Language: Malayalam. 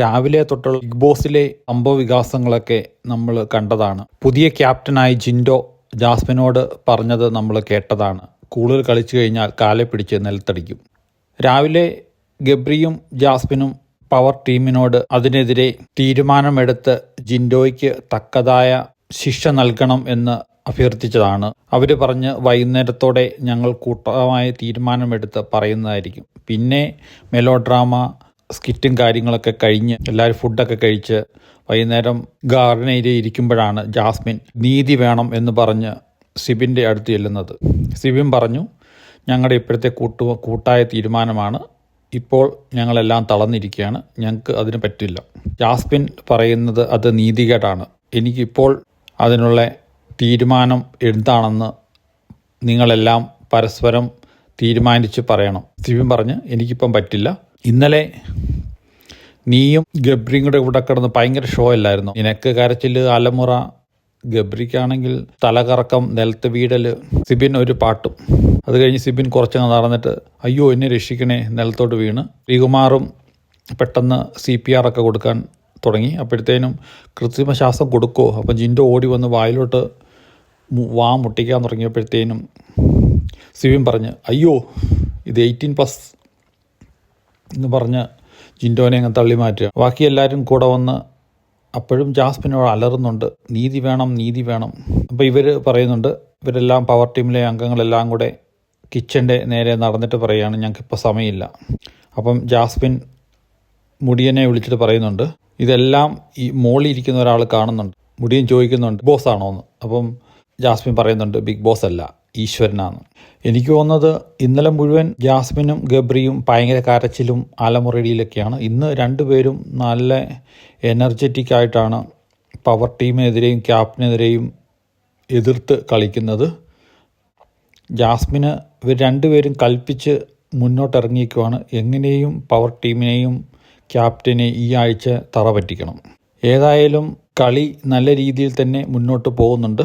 രാവിലെ തൊട്ടുള്ള ബിഗ് ബോസിലെ സംഭവ വികാസങ്ങളൊക്കെ നമ്മൾ കണ്ടതാണ്. പുതിയ ക്യാപ്റ്റനായി ജിൻഡോ ജാസ്മിനോട് പറഞ്ഞത് നമ്മൾ കേട്ടതാണ്. കൂടുതൽ കളിച്ചു കഴിഞ്ഞാൽ കാലെ പിടിച്ച് നിലത്തടിക്കും. രാവിലെ ഗബ്രിയും ജാസ്മിനും പവർ ടീമിനോട് അതിനെതിരെ തീരുമാനമെടുത്ത് ജിൻഡോയ്ക്ക് തക്കതായ ശിക്ഷ നൽകണം എന്ന് അഭ്യർത്ഥിച്ചതാണ്. അവർ പറഞ്ഞ് വൈകുന്നേരത്തോടെ ഞങ്ങൾ കൂട്ടമായ തീരുമാനമെടുത്ത് പറയുന്നതായിരിക്കും. പിന്നെ മെലോ ഡ്രാമ സ്കിറ്റും കാര്യങ്ങളൊക്കെ കഴിഞ്ഞ് എല്ലാവരും ഫുഡൊക്കെ കഴിച്ച് വൈകുന്നേരം ഗാർഡൻ ഇരിക്കുമ്പോഴാണ് ജാസ്മിൻ നീതി വേണം എന്ന് പറഞ്ഞ് സിബിന്റെ അടുത്ത് ചെല്ലുന്നത്. സിബിൻ പറഞ്ഞു ഞങ്ങളുടെ ഇപ്പോഴത്തെ കൂട്ടു കൂട്ടായ തീരുമാനമാണ്. ഇപ്പോൾ ഞങ്ങളെല്ലാം തളർന്നിരിക്കുകയാണ്. ഞങ്ങൾക്ക് അതിന് പറ്റില്ല. ജാസ്മിൻ പറയുന്നത് അത് നീതികേടാണ്. എനിക്കിപ്പോൾ അതിനുള്ള തീരുമാനം എന്താണെന്ന് നിങ്ങളെല്ലാം പരസ്പരം തീരുമാനിച്ച് പറയണം. സിബിൻ പറഞ്ഞ് എനിക്കിപ്പം പറ്റില്ല. ഇന്നലെ നീയും ഗബ്രിയും കൂടെ ഇവിടെ കിടന്ന് ഭയങ്കര ഷോ അല്ലായിരുന്നു. നിനക്ക് കരച്ചിൽ അലമുറ ഗബ്രിക്കാണെങ്കിൽ തലകറക്കം നിലത്ത് വീടൽ സിബിൻ ഒരു പാട്ടും. അത് കഴിഞ്ഞ് സിബിൻ കുറച്ചങ്ങ് നടന്നിട്ട് അയ്യോ എന്നെ രക്ഷിക്കണേ നിലത്തോട്ട് വീണ്. ശ്രീകുമാറും പെട്ടെന്ന് സി പി ആർ ഒക്കെ കൊടുക്കാൻ തുടങ്ങി. അപ്പോഴത്തേനും കൃത്രിമ ശ്വാസം കൊടുക്കുമോ അപ്പം ജിൻഡോ ഓടി വന്ന് വായിലോട്ട് വാ മുട്ടിക്കാൻ തുടങ്ങിയപ്പോഴത്തേനും സിബിൻ പറഞ്ഞ് അയ്യോ ഇത് എയ്റ്റീൻ പ്ലസ് എന്ന് പറഞ്ഞ് ജിൻഡോനെ അങ്ങ് തള്ളി മാറ്റുക. ബാക്കി എല്ലാവരും കൂടെ വന്ന് അപ്പോഴും ജാസ്മിനോട് അലറുന്നുണ്ട്. നീതി വേണം നീതി വേണം. അപ്പോൾ ഇവർ പറയുന്നുണ്ട് ഇവരെല്ലാം പവർ ടീമിലെ അംഗങ്ങളെല്ലാം കൂടെ കിച്ചന്റെ നേരെ നടന്നിട്ട് പറയുകയാണ് ഞങ്ങൾക്കിപ്പോൾ സമയമില്ല. അപ്പം ജാസ്മിൻ മുടിയനെ വിളിച്ചിട്ട് പറയുന്നുണ്ട് ഇതെല്ലാം ഈ മോളിൽ ഇരിക്കുന്ന ഒരാൾ കാണുന്നുണ്ട്. മുടിയൻ ചോദിക്കുന്നുണ്ട് ബോസ് ആണോ എന്ന് അപ്പം ജാസ്മിൻ പറയുന്നുണ്ട് ബിഗ് ബോസ് അല്ല. ഈശ്വരനാണ്. എനിക്ക് തോന്നുന്നത് ഇന്നലെ മുഴുവൻ ജാസ്മിനും ഗബ്രിയും ഭയങ്കര കരച്ചിലും അലമുറയിലൊക്കെയാണ്. ഇന്ന് രണ്ടുപേരും നല്ല എനർജറ്റിക് ആയിട്ടാണ് പവർ ടീമിനെതിരെയും ക്യാപ്റ്റനെതിരെയും എതിർത്ത് കളിക്കുന്നത്. ജാസ്മിന് ഇവർ രണ്ടുപേരും കൽപ്പിച്ച് മുന്നോട്ടിറങ്ങിയേക്കുവാണ് എങ്ങനെയും പവർ ടീമിനെയും ക്യാപ്റ്റനെ ഈ ആഴ്ച തറ പറ്റിക്കണം ഏതായാലും കളി നല്ല രീതിയിൽ തന്നെ മുന്നോട്ട് പോകുന്നുണ്ട്.